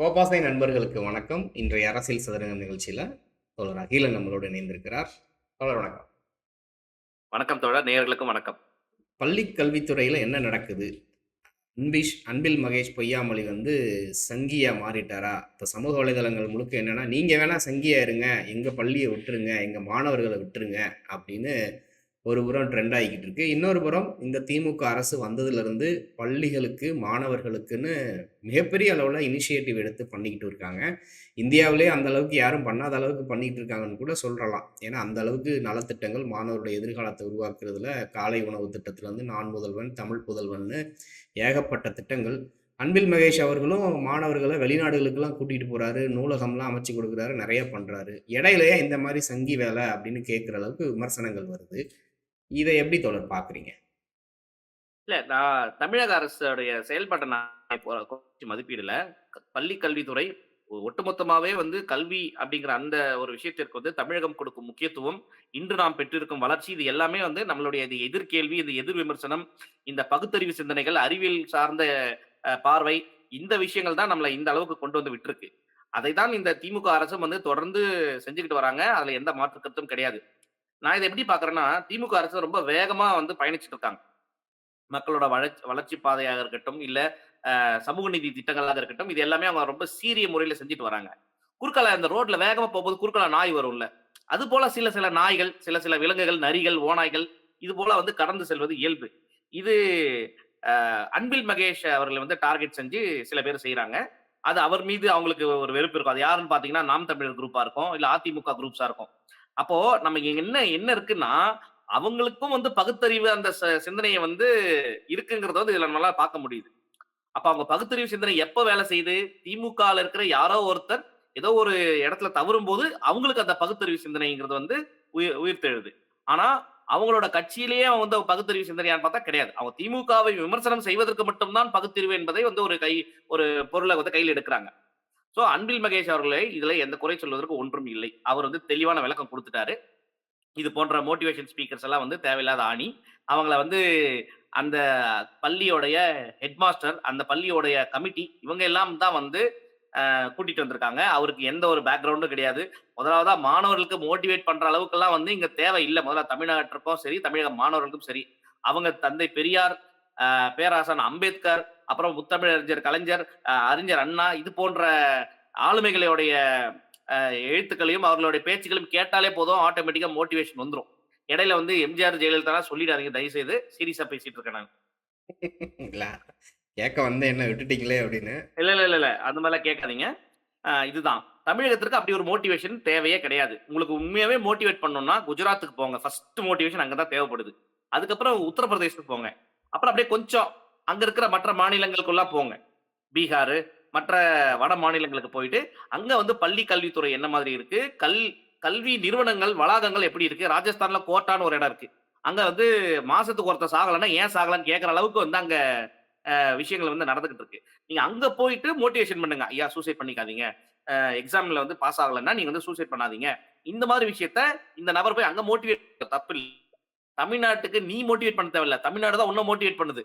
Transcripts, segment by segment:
கோபாசை நண்பர்களுக்கு வணக்கம். இன்றைய அரசியல் சதுரங்கம் நிகழ்ச்சியில் தோழர் அகிலன் நம்மளோடு இணைந்திருக்கிறார். தோழர் வணக்கம். வணக்கம் தோழர். நேயர்களுக்கும் வணக்கம். பள்ளி கல்வித்துறையில் என்ன நடக்குது? அன்பிஷ் அன்பில் மகேஷ் பொய்யாமொழி வந்து சங்கியா மாறிட்டாரா? இப்போ சமூக வலைதளங்கள் முழுக்க என்னன்னா நீங்கள் வேணால் சங்கியா இருங்க. எங்கள் பள்ளியை விட்டுருங்க. எங்கள் மாணவர்களை விட்டுருங்க. அப்படின்னு ஒரு புறம் ட்ரெண்ட் ஆகிக்கிட்டு இருக்கு இன்னொரு புறம் இந்த திமுக அரசு வந்ததுலேருந்து பள்ளிகளுக்கு மாணவர்களுக்குன்னு மிகப்பெரிய அளவில் இனிஷியேட்டிவ் எடுத்து பண்ணிக்கிட்டு இருக்காங்க. இந்தியாவிலே அந்த அளவுக்கு யாரும் பண்ணாத அளவுக்கு பண்ணிக்கிட்டு இருக்காங்கன்னு கூட சொல்லலாம். ஏன்னா அந்த அளவுக்கு நலத்திட்டங்கள் மாணவருடைய எதிர்காலத்தை உருவாக்குறதுல காலை உணவு திட்டத்திலேருந்து நான் முதல்வன் தமிழ் புதல்வன்னு ஏகப்பட்ட திட்டங்கள். அன்பில் மகேஷ் அவர்களும் மாணவர்களை வெளிநாடுகளுக்கெல்லாம் கூட்டிகிட்டு போகிறாரு நூலகம்லாம் அமைச்சு கொடுக்குறாரு. நிறைய பண்ணுறாரு இடையிலேயே இந்த மாதிரி சங்கி வேலை அப்படின்னு கேட்குற அளவுக்கு விமர்சனங்கள் வருது. இதை எப்படி தொடர் பார்க்குறீங்க இல்ல நான் தமிழக அரசுடைய செயல்பாட்டை நான் இப்போ மதிப்பீடுல பள்ளி கல்வித்துறை ஒட்டுமொத்தமாகவே ஒட்டுமொத்தமாவே வந்து கல்வி அப்படிங்கிற அந்த ஒரு விஷயத்திற்கு வந்து தமிழகம் கொடுக்கும் முக்கியத்துவம் இன்று நாம் பெற்றிருக்கும் வளர்ச்சி இது எல்லாமே வந்து நம்மளுடைய இது எதிர்கேள்வி இந்த எதிர் விமர்சனம் இந்த பகுத்தறிவு சிந்தனைகள் அறிவியல் சார்ந்த பார்வை இந்த விஷயங்கள் தான் நம்மளை இந்த அளவுக்கு கொண்டு வந்து விட்டுருக்கு. அதை தான் இந்த திமுக அரசும் வந்து தொடர்ந்து செஞ்சுக்கிட்டு வராங்க. அதுல எந்த மாற்று கருத்தும் கிடையாது. நான் இதை எப்படி பாக்குறேன்னா திமுக அரசு ரொம்ப வேகமா வந்து பயணிச்சுட்டு இருக்காங்க. மக்களோட வளர்ச்சி வளர்ச்சி பாதையாக இருக்கட்டும் இல்ல சமூக நீதி திட்டங்களாக இருக்கட்டும் இது எல்லாமே அவங்க ரொம்ப சீரிய முறையில செஞ்சுட்டு வராங்க. குறுக்கால இந்த ரோட்ல வேகமா போகும்போது குறுக்கால நாய் வரும்ல அது போல சில சில நாய்கள் சில சில விலங்குகள் நரிகள் ஓநாய்கள் இது போல வந்து கடந்து செல்வது இயல்பு. இது அன்பில் மகேஷ் அவர்களை வந்து டார்கெட் செஞ்சு சில பேர் செய்யறாங்க அது அவர் மீது அவங்களுக்கு ஒரு வெறுப்பு இருக்கும். அது யாருன்னு பாத்தீங்கன்னா நாம் தமிழர் குரூப்பா இருக்கும் இல்ல அதிமுக குரூப்ஸா இருக்கும். அப்போ நம்ம என்ன என்ன இருக்குன்னா அவங்களுக்கும் வந்து பகுத்தறிவு அந்த ச- சிந்தனையை வந்து இருக்குங்கிறத வந்து இதுல நம்மளால பார்க்க முடியுது. அப்ப அவங்க பகுத்தறிவு சிந்தனை எப்ப வேலை செய்யுது? திமுகல இருக்கிற யாரோ ஒருத்தர் ஏதோ ஒரு இடத்துல தவறும் போது அவங்களுக்கு அந்த பகுத்தறிவு சிந்தனைங்கிறது வந்து உயிர் உயிர்த்தெழுது. ஆனா அவங்களோட கட்சியிலேயே அவங்க வந்து பகுத்தறிவு சிந்தனையான்னு பார்த்தா கிடையாது. அவங்க திமுகவை விமர்சனம் செய்வதற்கு மட்டும்தான் பகுத்தறிவு என்பதை வந்து ஒரு கை ஒரு பொருளை வந்து கையில் எடுக்கிறாங்க. ஸோ அன்பில் மகேஷ் அவர்களை இதுல எந்த குறை சொல்வதற்கு ஒன்றும் இல்லை. அவர் வந்து தெளிவான விளக்கம் கொடுத்துட்டாரு. இது போன்ற மோட்டிவேஷன் ஸ்பீக்கர்ஸ் எல்லாம் வந்து தேவையில்லாத ஆணி. அவங்கள வந்து அந்த பள்ளியோடைய ஹெட்மாஸ்டர் அந்த பள்ளியோடைய கமிட்டி இவங்க எல்லாம் தான் வந்து கூட்டிட்டு வந்திருக்காங்க. அவருக்கு எந்த ஒரு பேக்ரவுண்டும் கிடையாது. முதலாவதா மாணவர்களுக்கு மோட்டிவேட் பண்ற அளவுக்கெல்லாம் வந்து இங்க தேவை இல்லை. முதல்ல தமிழ்நாட்டிற்கும் சரி தமிழக மாணவர்களுக்கும் சரி. அவங்க தந்தை பெரியார் பேராசன் அம்பேத்கர் அப்புறம் முத்தமிழறிஞர் கலைஞர் அறிஞர் அண்ணா இது போன்ற ஆளுமைகளுடைய எழுத்துக்களையும் அவர்களுடைய பேச்சுகளையும் கேட்டாலே போதும் ஆட்டோமேட்டிக்கா மோட்டிவேஷன் வந்துரும். இடையில வந்து எம்ஜிஆர் ஜெயலலிதா சொல்லிடாதீங்க தயவு செய்து சீரியஸா பேசிட்டு இருக்கேன் நான். கேட்க வந்த என்ன விட்டுட்டீங்களே அப்படின்னு. இல்ல இல்ல இல்ல இல்ல. அந்த மாதிரிலாம் கேட்காதீங்க. இதுதான். தமிழகத்திற்கு அப்படி ஒரு மோட்டிவேஷன் தேவையே கிடையாது. உங்களுக்கு உண்மையாவே மோட்டிவேட் பண்ணணும்னா குஜராத்துக்கு போங்க. ஃபர்ஸ்ட் மோட்டிவேஷன் அங்கதான் தேவைப்படுது. அதுக்கப்புறம் உத்தரப்பிரதேசத்துக்கு போங்க. அப்புறம் அப்படியே கொஞ்சம் அங்க இருக்கிற மற்ற மாநிலங்களுக்குலாம் போங்க. பீகார் மற்ற வட மாநிலங்களுக்கு போயிட்டு அங்க வந்து பள்ளி கல்வித்துறை என்ன மாதிரி இருக்கு? கல் கல்வி நிறுவனங்கள் வளாகங்கள் எப்படி இருக்கு? ராஜஸ்தான்ல கோட்டான்னு ஒரு இடம் இருக்கு. அங்க வந்து மாசத்துக்கு ஒருத்தர் சாகலைன்னா ஏன் சாகலன்னு கேட்கற அளவுக்கு வந்து அங்க விஷயங்கள் வந்து நடந்துகிட்டு இருக்கு. நீங்க அங்க போயிட்டு மோட்டிவேஷன் பண்ணுங்க. ஐயா சூசைட் பண்ணிக்காதீங்க. எக்ஸாம்ல வந்து பாஸ் ஆகலைன்னா நீங்க வந்து சூசைட் பண்ணாதீங்க. இந்த மாதிரி விஷயத்த இந்த நபர் போய் அங்க மோட்டிவேட் தப்பு இல்லை. தமிழ்நாட்டுக்கு நீ மோட்டிவேட் பண்ண தேவையில்ல. தமிழ்நாடு தான் உன்ன மோட்டிவேட் பண்ணுது.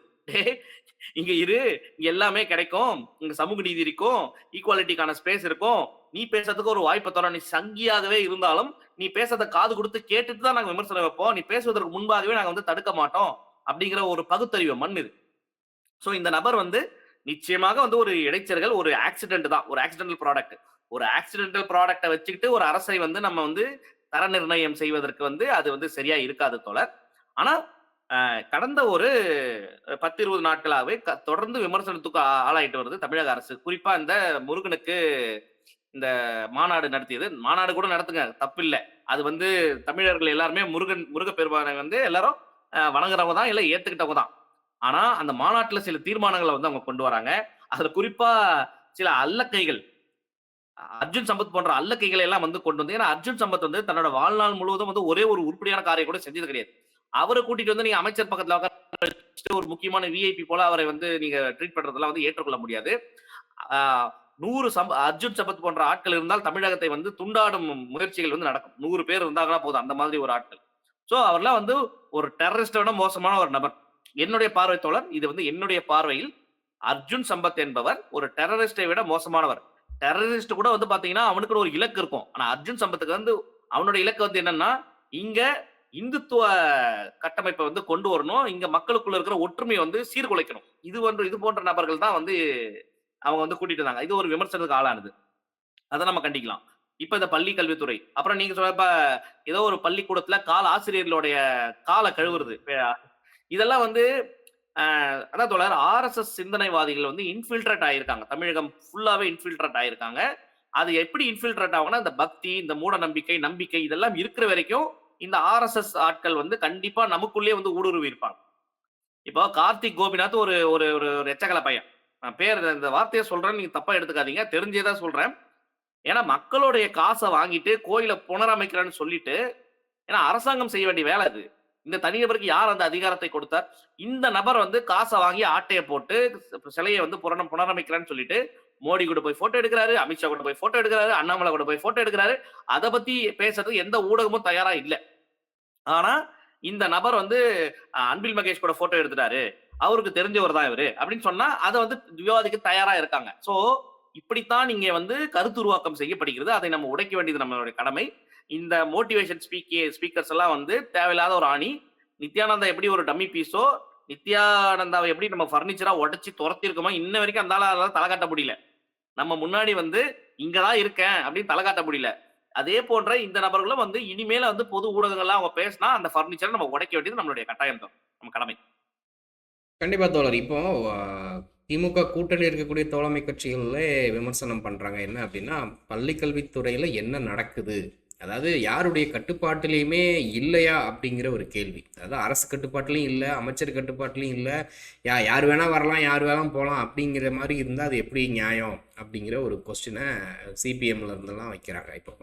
இங்க இரு. இங்க எல்லாமே கிடைக்கும். இங்க சமூக நீதி இருக்கும். ஈக்குவாலிட்டிக்கான ஸ்பேஸ் இருக்கும். நீ பேசுறதுக்கு ஒரு வாய்ப்பை தரோம் நீ சங்கியாகவே இருந்தாலும் நீ பேசுறத காது கொடுத்து கேட்டுட்டு தான் நாங்க விமர்சனம் வைப்போம். நீ பேசுவதற்கு முன்பாகவே நாங்க வந்து தடுக்க மாட்டோம். அப்படிங்கிற ஒரு பகுத்தறிவு மண் இது. சோ இந்த நபர் வந்து நிச்சயமாக வந்து ஒரு இடைச்சர்கள் ஒரு ஆக்சிடென்ட் தான். ஒரு ஆக்சிடென்டல் ப்ராடக்ட் ஒரு ஆக்சிடென்டல் ப்ராடக்ட்டை வச்சுக்கிட்டு ஒரு அரசை வந்து நம்ம வந்து தர நிர்ணயம் செய்வதற்கு வந்து அது வந்து சரியா இருக்காது தோழர். ஆனால் கடந்த ஒரு பத்து இருபது நாட்களாகவே க- தொடர்ந்து விமர்சனத்துக்கு ஆளாயிட்டு வருது தமிழக அரசு. குறிப்பா இந்த முருகனுக்கு இந்த மாநாடு நடத்தியது. மாநாடு கூட நடத்துங்க தப்பில்லை. அது வந்து தமிழர்கள் எல்லாருமே முருகன் முருகப்பெருமானை வந்து எல்லாரும் வணங்குறவங்க தான் இல்லை ஏத்துக்கிட்டவங்க தான். ஆனா அந்த மாநாட்டுல சில தீர்மானங்களை வந்து அவங்க கொண்டு வராங்க. அதுல குறிப்பா சில அல்லக்கைகள் அர்ஜுன் சம்பத் போன்ற அல்லக்கைகளை எல்லாம் வந்து கொண்டு வந்து ஏன்னா அர்ஜுன் சம்பத் வந்து தன்னோட வாழ்நாள் முழுவதும் வந்து ஒரே ஒரு உருப்படியான காரியம் கூட செஞ்சது கிடையாது. அவரை கூட்டிட்டு வந்து நீங்க அமைச்சர் பக்கத்துல உட்கார ஒரு முக்கியமான விஐபி போல அவரை வந்து நீங்க ட்ரீட் பண்றதெல்லாம் வந்து ஏற்றுக்கொள்ள முடியாது. நூறு சம்ப அர்ஜுன் சம்பத் போன்ற ஆட்கள் இருந்தால் தமிழகத்தை வந்து துண்டாடும் முயற்சிகள் வந்து நடக்கும். நூறு பேர் இருந்தாங்கன்னா போதும் அந்த மாதிரி ஒரு ஆட்கள். ஸோ அவர்லாம் வந்து ஒரு டெரரிஸ்டோட விட மோசமான ஒரு நபர். என்னுடைய பார்வை தோழர் இது வந்து என்னுடைய பார்வையில் அர்ஜுன் சம்பத் என்பவர் ஒரு டெரரிஸ்டை விட மோசமானவர். டெரரிஸ்ட் கூட வந்து பாத்தீங்கன்னா அவனுக்கு ஒரு இலக்கு இருக்கும். ஆனா அர்ஜுன் சம்பத்துக்கு வந்து அவனோட இலக்கு வந்து என்னன்னா இங்க இந்துத்துவ கட்டமைப்பை வந்து கொண்டு வரணும். இங்க மக்களுக்குள்ள இருக்கிற ஒற்றுமையை வந்து சீர்குலைக்கணும். இது ஒன்று இது போன்ற நபர்கள் தான் வந்து அவங்க வந்து கூட்டிட்டு இருந்தாங்க. இது ஒரு விமர்சனத்துக்கு ஆளானது. அதை நம்ம கண்டிக்கலாம். இப்ப இந்த பள்ளி கல்வித்துறை. அப்புறம் நீங்க சொல்றப்ப ஏதோ ஒரு பள்ளிக்கூடத்துல கால ஆசிரியர்களுடைய காலை கழுவுறது. இதெல்லாம் வந்து ஆஹ், அதான் தோழர் ஆர்எஸ்எஸ் சிந்தனைவாதிகள் வந்து இன்ஃபில்ட்ரேட் ஆயிருக்காங்க. தமிழகம் ஃபுல்லாவே இன்ஃபில்ட்ரேட் ஆயிருக்காங்க. அது எப்படி இன்ஃபில்ட்ரேட் ஆகும்னா இந்த பக்தி இந்த மூட நம்பிக்கை நம்பிக்கை இதெல்லாம் இருக்கிற வரைக்கும் இந்த ஆர்எஸ்எஸ் ஆட்கள் வந்து கண்டிப்பா நமக்குள்ளேயே வந்து ஊடுருவி இருப்பாங்க. இப்போ கார்த்திக் கோபிநாத் ஒரு ஒரு ஒரு எச்சகல பையன். நான் பேர் இந்த வார்த்தையை சொல்றேன் நீங்க தப்பா எடுத்துக்காதீங்க. தெரிஞ்சே தான் சொல்றேன். ஏன்னா மக்களுடைய காசை வாங்கிட்டு கோயிலை புனரமைக்கிறேன்னு சொல்லிட்டு ஏன்னா அரசாங்கம் செய்ய வேண்டிய வேலை இது இந்த தனிநபருக்கு யார் அந்த அதிகாரத்தை கொடுத்தார்? இந்த நபர் வந்து காசை வாங்கி ஆட்டையை போட்டு சிலையை வந்து புரணம் புனரமைக்கிறேன்னு சொல்லிட்டு மோடி கூட போய் போட்டோ எடுக்கிறாரு அமித்ஷா கூட போய் போட்டோ எடுக்கிறாரு அண்ணாமலை கூட போய் போட்டோ எடுக்கிறாரு. அதை பத்தி பேசுறதுக்கு எந்த ஊடகமும் தயாரா இல்லை. ஆனா இந்த நபர் வந்து அன்பில் மகேஷ் கூட போட்டோ எடுத்துட்டாரு. அவருக்கு தெரிஞ்சவர் தான் இவரு. அப்படின்னு சொன்னா அதை வந்து விவாதிக்க தயாரா இருக்காங்க. சோ இப்படித்தான் இங்க வந்து கருத்து உருவாக்கம் செய்யப்படுகிறது. அதை நம்ம உடைக்க வேண்டியது நம்மளுடைய கடமை. இந்த மோட்டிவேஷன் ஸ்பீக்கே ஸ்பீக்கர்ஸ் எல்லாம் வந்து தேவையில்லாத ஒரு ஆணி. நித்யானந்தா எப்படி ஒரு டம்மி பீஸோ நித்யானந்தாவை எப்படி நம்ம ஃபர்னிச்சரா உடச்சி துரத்திருக்கோமோ இன்ன வரைக்கும் அந்த ஆளால் தலை காட்ட முடியல. நம்ம முன்னாடி வந்து இங்கதான் இருக்கேன் அப்படின்னு தலை காட்ட முடியல. அதே போன்ற இந்த நபர்களும் வந்து இனிமேல வந்து பொது ஊடகங்கள்லாம் அவங்க பேசினா அந்த ஃபர்னிச்சரை நம்ம உடைக்க வேண்டியது நம்மளுடைய கட்டாயம் தான். நம்ம கடமை. கண்டிப்பா தோழர். இப்போ திமுக கூட்டணி இருக்கக்கூடிய தோழமை கட்சிகளே விமர்சனம் பண்றாங்க. என்ன அப்படின்னா பள்ளிக்கல்வித்துறையில என்ன நடக்குது? அதாவது யாருடைய கட்டுப்பாட்டிலையுமே இல்லையா அப்படிங்கிற ஒரு கேள்வி. அதாவது அரசு கட்டுப்பாட்டிலையும் இல்லை அமைச்சர் கட்டுப்பாட்டிலையும் இல்லை யா யார் வேணால் வரலாம் யார் வேணாலும் போகலாம் அப்படிங்கிற மாதிரி இருந்தால் அது எப்படி நியாயம் அப்படிங்கிற ஒரு கொஸ்டினை சிபிஎம்ல இருந்தெல்லாம் வைக்கிறாங்க. இப்போ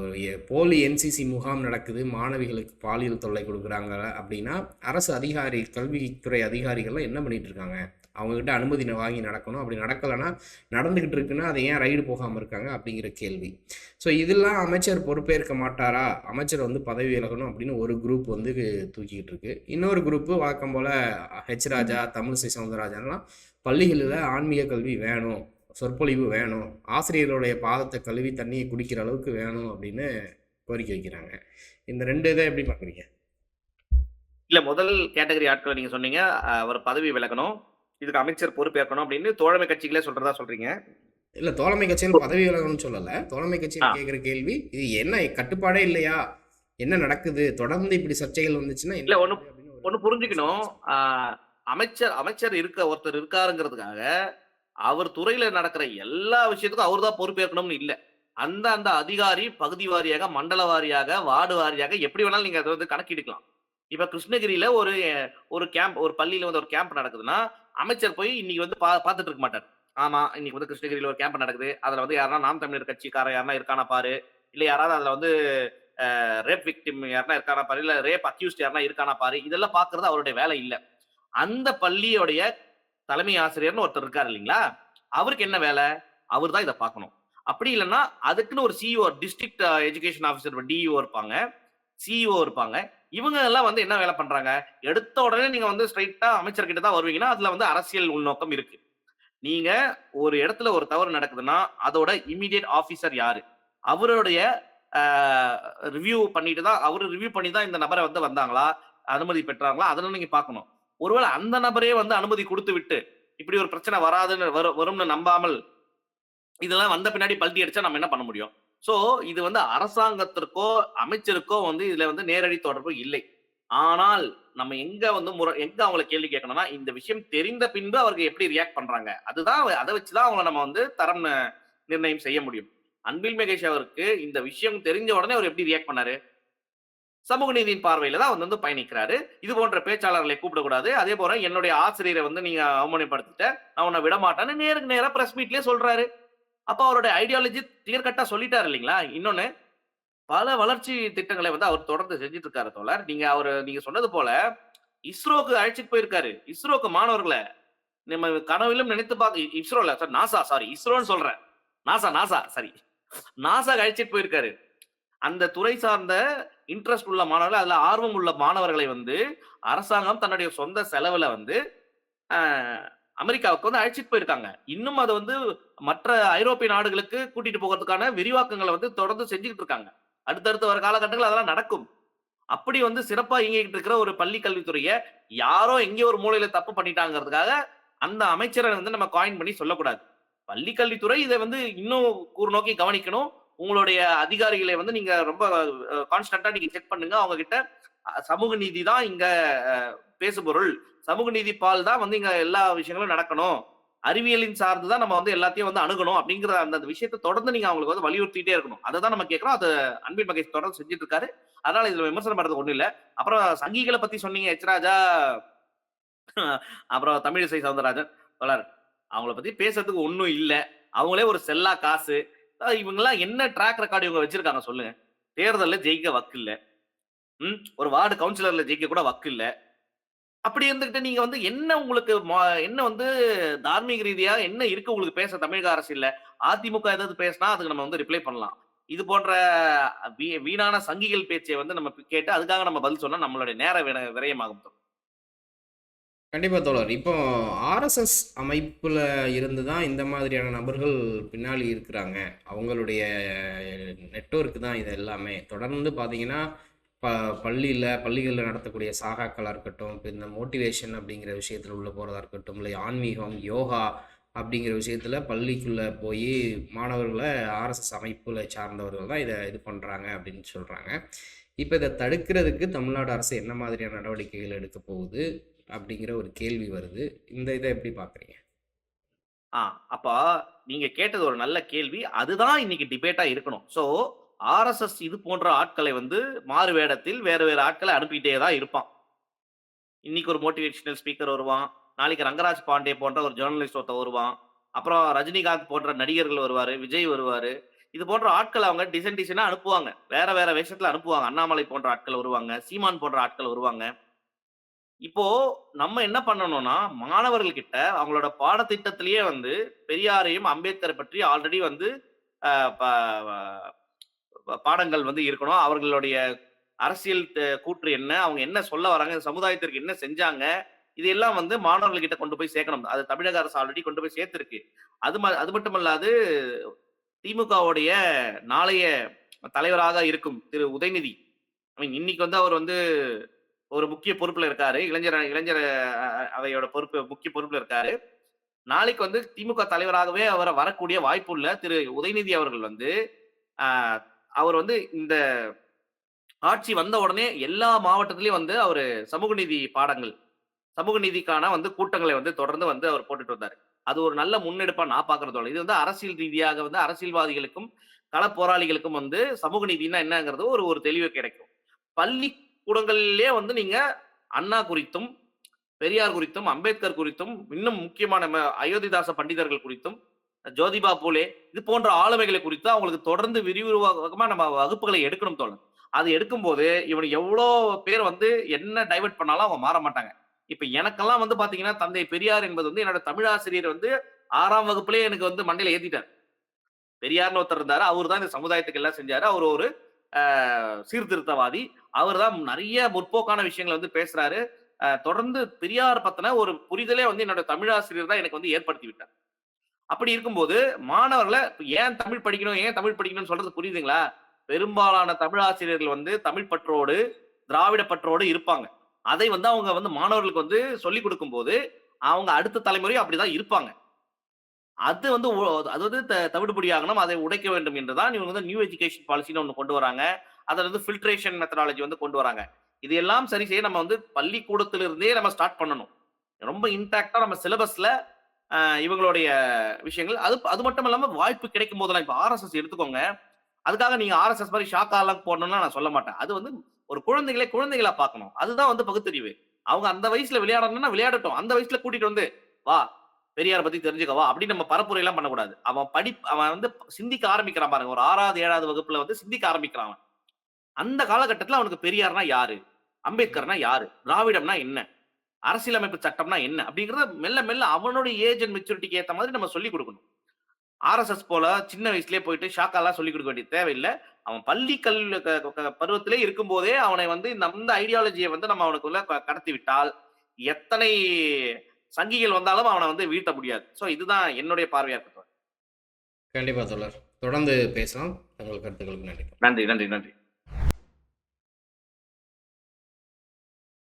ஒரு போலி என்சிசி முகாம் நடக்குது மாணவிகளுக்கு பாலியல் தொல்லை கொடுக்குறாங்க அப்படின்னா அரசு அதிகாரி கல்வித்துறை அதிகாரிகள்லாம் என்ன பண்ணிட்டு இருக்காங்க? அவங்ககிட்ட அனுமதி வாங்கி நடக்கணும். அப்படி நடக்கலைன்னா நடந்துக்கிட்டு இருக்குன்னா அதை ஏன் ரைடு போகாமல் இருக்காங்க? அப்படிங்கிற கேள்வி. ஸோ இதெல்லாம் அமைச்சர் பொறுப்பேற்க மாட்டாரா? அமைச்சர் வந்து பதவி விலகணும் அப்படின்னு ஒரு குரூப் வந்து தூக்கிக்கிட்டு இருக்கு. இன்னொரு குரூப்பு வழக்கம் போல் ஹெச் ராஜா தமிழிசை சவுந்தரராஜன்லாம் பள்ளிகளில் ஆன்மீக கல்வி வேணும் சொற்பொழிவு வேணும் ஆசிரியர்களுடைய பாதத்தை கழுவி தண்ணியை குடிக்கிற அளவுக்கு வேணும் அப்படின்னு கோரிக்கை வைக்கிறாங்க. இந்த ரெண்டு இதை எப்படி பார்க்குறீங்க? இல்லை முதல் கேட்டகரி ஆட்களை நீங்கள் சொன்னீங்க. அவர் பதவி விலகணும். இதுக்கு அமைச்சர் பொறுப்பேற்கணும் அப்படின்னு தோழமை கட்சிகளே சொல்றதா சொல்றீங்க? இல்லை தோழமை கட்சியில் பதவி விலகணும்னு சொல்லலை. தோழமை ஆ. கட்சியில் கேட்குற கேள்வி இது என்ன கட்டுப்பாடே இல்லையா? என்ன நடக்குது? தொடர்ந்து இப்படி சர்ச்சைகள் வந்துச்சுன்னா இல்ல, ஒண்ணு- ஒண்ணு புரிஞ்சுக்கணும். அமைச்சர் அமைச்சர் இருக்க ஒருத்தர் இருக்காருங்கிறதுக்காக அவர் துறையில நடக்கிற எல்லா விஷயத்துக்கும் அவர் தான் பொறுப்பேற்கணும்னு இல்ல. அந்த அந்த அதிகாரி பகுதி வாரியாக மண்டல வாரியாக வார்டு வாரியாக எப்படி வேணாலும் நீங்க அதை வந்து கணக்கிடுக்கலாம் இப்ப கிருஷ்ணகிரியில ஒரு ஒரு கேம்ப் ஒரு பள்ளியில வந்து ஒரு கேம்ப் நடக்குதுன்னா அமைச்சர் போய் இன்னைக்கு வந்து பா பார்த்துட்டு இருக்க மாட்டார். ஆமா இன்னைக்கு வந்து கிருஷ்ணகிரியில ஒரு கேம்ப் நடக்குது. அதுல வந்து யாருன்னா நாம் தமிழர் கட்சிக்காரன் யாருன்னா இருக்கானா பாரு. இல்ல யாராவது அதுல வந்து ரேப் விக்டிம் யாருன்னா இருக்கானா பாரு. இல்ல ரேப் அக்யூஸ்ட் யாருன்னா இருக்கானா பாரு. இதெல்லாம் பாக்குறது அவருடைய வேலை இல்ல. அந்த பள்ளியோடைய தலைமை ஆசிரியர்னு ஒருத்தர் இருக்காரு இல்லைங்களா? அவருக்கு என்ன வேலை? அவர் தான் இதை பார்க்கணும். அப்படி இல்லைன்னா அதுக்குன்னு ஒரு CEO district education officer DEO இருப்பாங்க. சிஇஓ இருப்பாங்க. இவங்க எல்லாம் வந்து என்ன வேலை பண்றாங்க? எடுத்த உடனே நீங்க வந்து ஸ்ட்ரைட்டா அமைச்சர்கிட்ட தான் வருவீங்கன்னா அதுல வந்து அரசியல் உள்நோக்கம் இருக்கு. நீங்க ஒரு இடத்துல ஒரு தவறு நடக்குதுன்னா அதோட இமிடியேட் ஆபீசர் யாரு? அவருடைய ரிவ்யூ பண்ணிட்டு தான் அவரு ரிவ்யூ பண்ணி தான் இந்த நபரை வந்து வந்தாங்களா? அனுமதி பெற்றாங்களா? அதெல்லாம் நீங்க பார்க்கணும். ஒருவேளை அந்த நபரே வந்து அனுமதி கொடுத்து விட்டு இப்படி ஒரு பிரச்சனை வராதுன்னு வரும் வரும்னு நம்பாமல் இதெல்லாம் வந்த பின்னாடி பல்ட்டி அடிச்சா நம்ம என்ன பண்ண முடியும்? சோ இது வந்து அரசாங்கத்திற்கோ அமைச்சருக்கோ வந்து இதுல வந்து நேரடி தொடர்பு இல்லை. ஆனால் நம்ம எங்க வந்து முறை எங்க அவங்களை கேள்வி கேட்கணும்னா இந்த விஷயம் தெரிந்த பின்பு அவருக்கு எப்படி ரியாக்ட் பண்றாங்க? அதுதான் அதை வச்சுதான் அவங்கள நம்ம வந்து தரம் நிர்ணயம் செய்ய முடியும். அன்பில் மகேஷ் அவருக்கு இந்த விஷயம் தெரிஞ்ச உடனே அவர் எப்படி ரியாக்ட் பண்ணாரு? சமூக நீதியின் பார்வையில தான் அவர் வந்து பயணிக்கிறாரு. இது போன்ற பேச்சாளர்களை கூப்பிடக்கூடாது. அதே போல என்னுடைய ஆசிரியரை வந்து நீங்க அவமானப்படுத்திட்ட நான் உன்னை விட மாட்டேன்னு நேருக்கு நேராக பிரஸ் மீட்லயே சொல்றாரு. அப்ப அவருடைய ஐடியாலஜி கிளியர் கட்டா சொல்லிட்டாரு இல்லைங்களா? இன்னொன்னு பல வளர்ச்சி திட்டங்களை வந்து அவர் தொடர்ந்து செஞ்சுட்டு இருக்காரு தோழர். நீங்க அவர் நீங்க சொன்னது போல இஸ்ரோக்கு அழைச்சிட்டு போயிருக்காரு. இஸ்ரோக்கு மாணவர்களை நம்ம கனவிலும் நினைத்து பார்க்க இஸ்ரோல சார் நாசா சாரி இஸ்ரோன்னு சொல்றேன். நாசா நாசா சாரி நாசா அழைச்சிட்டு போயிருக்காரு. அந்த துறை சார்ந்த இன்ட்ரெஸ்ட் உள்ள மாணவர்கள் அதுல ஆர்வம் உள்ள மாணவர்களை வந்து அரசாங்கம் தன்னுடைய சொந்த செலவுல வந்து அமெரிக்காவுக்கு வந்து அழைச்சிட்டு போயிருக்காங்க. இன்னும் அதை வந்து மற்ற ஐரோப்பிய நாடுகளுக்கு கூட்டிட்டு போகிறதுக்கான விரிவாக்கங்களை வந்து தொடர்ந்து செஞ்சுக்கிட்டு இருக்காங்க. அடுத்தடுத்து வர காலகட்டங்கள் அதெல்லாம் நடக்கும். அப்படி வந்து சிறப்பா இயங்கிட்டு இருக்கிற ஒரு பள்ளி கல்வித்துறைய, யாரோ எங்கேயோ ஒரு மூலையில தப்பு பண்ணிட்டாங்கிறதுக்காக அந்த அமைச்சரை வந்து நம்ம காயின் பண்ணி சொல்லக்கூடாது. பள்ளி கல்வித்துறை இதை வந்து இன்னும் கூர்நோக்கி கவனிக்கணும். உங்களுடைய அதிகாரிகளை வந்து நீங்க ரொம்ப கான்ஸ்டன்டா நீங்க செக் பண்ணுங்க. அவங்க கிட்ட சமூக நீதி தான் இங்க பேசுபொருள். சமூக நீதி பால் தான் வந்து இங்க எல்லா விஷயங்களும் நடக்கணும். அறிவியலின் சார்ந்து தான் நம்ம வந்து எல்லாத்தையும் வந்து அணுகணும் அப்படிங்கிற அந்த அந்த விஷயத்த தொடர்ந்து நீங்க அவங்களுக்கு வந்து வலியுறுத்திட்டே இருக்கணும். அதை தான் நம்ம கேட்கிறோம். அது அன்பின் மகேஷ் தொடர்ந்து செஞ்சுட்டு இருக்காரு. அதனால இதுல விமர்சனம் பண்றது ஒண்ணும் இல்ல. அப்புறம் சங்கிகளை பத்தி சொன்னீங்க எச் ராஜா. அப்புறம் தமிழிசை சவுந்தரராஜன். சொல்லாரு அவங்கள பத்தி பேசுறதுக்கு ஒன்றும் இல்லை அவங்களே ஒரு செல்லா காசு. இவங்கெல்லாம் என்ன ட்ராக் ரெக்கார்டு இவங்க வச்சிருக்காங்க சொல்லுங்க. தேர்தலில் ஜெயிக்க வக்கு இல்லை ம். ஒரு வார்டு கவுன்சிலர்ல ஜெயிக்க கூட வக்கு இல்லை அப்படி இருந்துகிட்டு நீங்க வந்து என்ன உங்களுக்கு என்ன வந்து தார்மீக ரீதியா என்ன இருக்கு உங்களுக்கு பேச தமிழக அரசு இல்ல அதிமுக ஏதாவது பேசினா அதுக்கு நம்ம வந்து ரிப்ளை பண்ணலாம். இது போன்ற வீ வீணான சங்கிகள் பேச்சை வந்து நம்ம கேட்டு அதுக்காக நம்ம பதில் சொன்னா நம்மளுடைய நேர விரயமாகும் தோழர். கண்டிப்பா தோழர். இப்போ ஆர்எஸ்எஸ் அமைப்புல இருந்து தான் இந்த மாதிரியான நபர்கள் பின்னாடி இருக்கிறாங்க. அவங்களுடைய நெட்ஒர்க் தான் இது எல்லாமே. தொடர்ந்து பார்த்தீங்கன்னா, ப பள்ளியில் பள்ளிகளில் நடத்தக்கூடிய சாகாக்களாக இருக்கட்டும், இப்போ இந்த மோட்டிவேஷன் அப்படிங்கிற விஷயத்தில் உள்ளே போகிறதா இருக்கட்டும், இல்லை ஆன்மீகம், யோகா அப்படிங்கிற விஷயத்தில் பள்ளிக்குள்ளே போய் மாணவர்களை ஆர்எஸ்எஸ் அமைப்பில் சார்ந்தவர்கள் தான் இதை இது பண்ணுறாங்க அப்படின்னு சொல்கிறாங்க இப்போ இதை தடுக்கிறதுக்கு தமிழ்நாடு அரசு என்ன மாதிரியான நடவடிக்கைகள் எடுக்க போகுது? அப்படிங்கிற ஒரு கேள்வி வருது. இந்த இதை எப்படி பார்க்குறீங்க? ஆ அப்போ நீங்கள் கேட்டது ஒரு நல்ல கேள்வி. அதுதான் இன்னைக்கு டிபேட்டாக இருக்கணும். ஸோ ஆர்எஸ்எஸ் இது போன்ற ஆட்களை வந்து மாறு வேடத்தில் வேறு வேறு ஆட்களை அனுப்பிட்டே தான் இருப்பான். இன்னைக்கு ஒரு மோட்டிவேஷனல் ஸ்பீக்கர் வருவான். நாளைக்கு ரங்கராஜ் பாண்டே போன்ற ஒரு ஜர்னலிஸ்ட் ஒருத்த வருவான். அப்புறம் ரஜினிகாந்த் போன்ற நடிகர்கள் வருவார் விஜய் வருவார் இது போன்ற ஆட்கள் அவங்க டிசைன் டிசைனாக அனுப்புவாங்க. வேற வேற வேஷத்தில் அனுப்புவாங்க. அண்ணாமலை போன்ற ஆட்கள் வருவாங்க. சீமான் போன்ற ஆட்கள் வருவாங்க. இப்போ நம்ம என்ன பண்ணணும்னா, மாணவர்கள்கிட்ட அவங்களோட பாடத்திட்டத்திலேயே வந்து பெரியாரையும், அம்பேத்கரை பற்றி ஆல்ரெடி வந்து ப பாடங்கள் வந்து இருக்கணும். அவர்களுடைய அரசியல் கூற்று என்ன? அவங்க என்ன சொல்ல வராங்க? சமுதாயத்திற்கு என்ன செஞ்சாங்க? இதெல்லாம் வந்து மாணவர்கள்கிட்ட கொண்டு போய் சேர்க்கணும். அது தமிழக அரசு ஆல்ரெடி கொண்டு போய் சேர்த்திருக்கு. அது ம அது மட்டுமல்லாது திமுகவுடைய நாளைய தலைவராக இருக்கும் திரு உதயநிதி. ஐ மீன் இன்னைக்கு வந்து அவர் வந்து ஒரு முக்கிய பொறுப்புல இருக்காரு. இளைஞர் இளைஞர் அவையோட பொறுப்பு முக்கிய பொறுப்புல இருக்காரு. நாளைக்கு வந்து திமுக தலைவராகவே அவரை வரக்கூடிய வாய்ப்பு இல்லை திரு உதயநிதி அவர்கள் வந்து, அவர் வந்து இந்த ஆட்சி வந்த உடனே எல்லா மாவட்டத்திலையும் வந்து அவர் சமூக நீதி பாடங்கள், சமூக நீதிக்கான வந்து கூட்டங்களை வந்து தொடர்ந்து வந்து அவர் போட்டுட்டு வந்தார் அது ஒரு நல்ல முன்னெடுப்பா நான் பார்க்கிறேன் இது வந்து அரசியல் ரீதியாக வந்து அரசியல்வாதிகளுக்கும், கள போராளிகளுக்கும் வந்து சமூக நீதினா என்னங்கிறது ஒரு ஒரு தெளிவு கிடைக்கும். பள்ளிக்கூடங்களிலே வந்து நீங்க அண்ணா குறித்தும், பெரியார் குறித்தும், அம்பேத்கர் குறித்தும், இன்னும் முக்கியமான ம அயோத்திதாச பண்டிதர்கள் குறித்தும், ஜோதிபா பூலே இது போன்ற ஆளுமைகளை குறித்து அவங்களுக்கு தொடர்ந்து விரிவுருவாக்கமா நம்ம வகுப்புகளை எடுக்கணும் தோணும் அது எடுக்கும்போது இவன் எவ்வளோ பேர் வந்து என்ன டைவர்ட் பண்ணாலும் அவங்க மாற மாட்டாங்க. இப்ப எனக்கெல்லாம் வந்து பார்த்தீங்கன்னா, தந்தை பெரியார் என்பது வந்து என்னோட தமிழாசிரியர் வந்து ஆறாம் வகுப்பிலேயே எனக்கு வந்து மண்டையில ஏத்திட்டார். பெரியார்னு ஒருத்தர் இருந்தாரு. அவர் தான் இந்த சமுதாயத்துக்கு எல்லாம் செஞ்சாரு. அவர் ஒரு சீர்திருத்தவாதி. அவர் தான் நிறைய முற்போக்கான விஷயங்கள வந்து பேசுறாரு. தொடர்ந்து பெரியார் பத்தின ஒரு புரிதலே வந்து என்னோட தமிழாசிரியர் தான் எனக்கு வந்து ஏற்படுத்தி விட்டார். அப்படி இருக்கும்போது மாணவர்களை ஏன் தமிழ் படிக்கணும்? ஏன் தமிழ் படிக்கணும்னு சொல்றது புரியுதுங்களா? பெரும்பாலான தமிழ் ஆசிரியர்கள் வந்து தமிழ் பற்றோடு, திராவிட பற்றோடு இருப்பாங்க. அதை வந்து அவங்க வந்து மாணவர்களுக்கு வந்து சொல்லிக் கொடுக்கும்போது அவங்க அடுத்த தலைமுறையும் அப்படிதான் இருப்பாங்க. அது வந்து அது வந்து த ஆகணும் அதை உடைக்க வேண்டும் என்று தான் இவங்க வந்து நியூ எஜுகேஷன் பாலிசின்னு ஒன்று கொண்டு வராங்க. அதில் வந்து ஃபில்ட்ரேஷன் மெத்தடாலஜி வந்து கொண்டு வராங்க. இது எல்லாம் சரி செய்ய நம்ம வந்து பள்ளிக்கூடத்திலிருந்தே நம்ம ஸ்டார்ட் பண்ணணும். ரொம்ப இன்டாக்டா நம்ம சிலபஸ்ல இவங்களுடைய விஷயங்கள் அது அது மட்டும் இல்லாம வாய்ப்பு கிடைக்கும் போதெல்லாம் இப்போ ஆர்எஸ்எஸ் எடுத்துக்கோங்க. அதுக்காக நீங்க ஆர்எஸ்எஸ் மாதிரி ஷாக்காலாம் போடணும்னா நான் சொல்ல மாட்டேன். அது வந்து ஒரு குழந்தைகளே குழந்தைகளா பார்க்கணும். அதுதான் வந்து பகுத்தறிவு. அவங்க அந்த வயசுல விளையாடணும்னா விளையாடட்டும். அந்த வயசுல கூட்டிட்டு வந்து, "வா பெரியாரை பத்தி தெரிஞ்சுக்க வா" அப்படின்னு நம்ம பரப்புரையெல்லாம் பண்ணக்கூடாது. அவன் படி அவன் வந்து சிந்திக்க ஆரம்பிக்கிறான் பாருங்க. ஒரு 6வது, 7வது வகுப்புல வந்து சிந்திக்க ஆரம்பிக்கிறான் அவன். அந்த காலகட்டத்தில அவனுக்கு பெரியார்னா யாரு? அம்பேத்கர்னா யாரு? திராவிடம்னா என்ன? அரசியலமைப்பு சட்டம்னா என்ன? அப்படிங்கிறத மெல்ல மெல்ல அவனுடைய ஏஜ் அண்ட் மெச்சூரிட்டிக்கு ஏத்த மாதிரி நம்ம சொல்லிக் குடுக்கணும். ஆர்எஸ்எஸ் போல சின்ன வயசுலயே போயிட்டு ஷாக்காலாம் சொல்லிக் குடுக்க வேண்டிய தேவையில்ல. அவன் பள்ளி கல் க க பருவத்திலே இருக்கும்போதே அவனை வந்து இந்த அந்த ஐடியாலஜிய வந்து நம்ம அவனுக்குள்ள கடத்தி விட்டால், எத்தனை சங்கிகள் வந்தாலும் அவனை வந்து வீழ்த்த முடியாது ஸோ இதுதான் என்னுடைய பார்வையா இருக்கு. கண்டிப்பா தோழர் தொடர்ந்து பேசலாம் தங்கள் கருத்துக்களுக்கு நன்றி நன்றி நன்றி நன்றி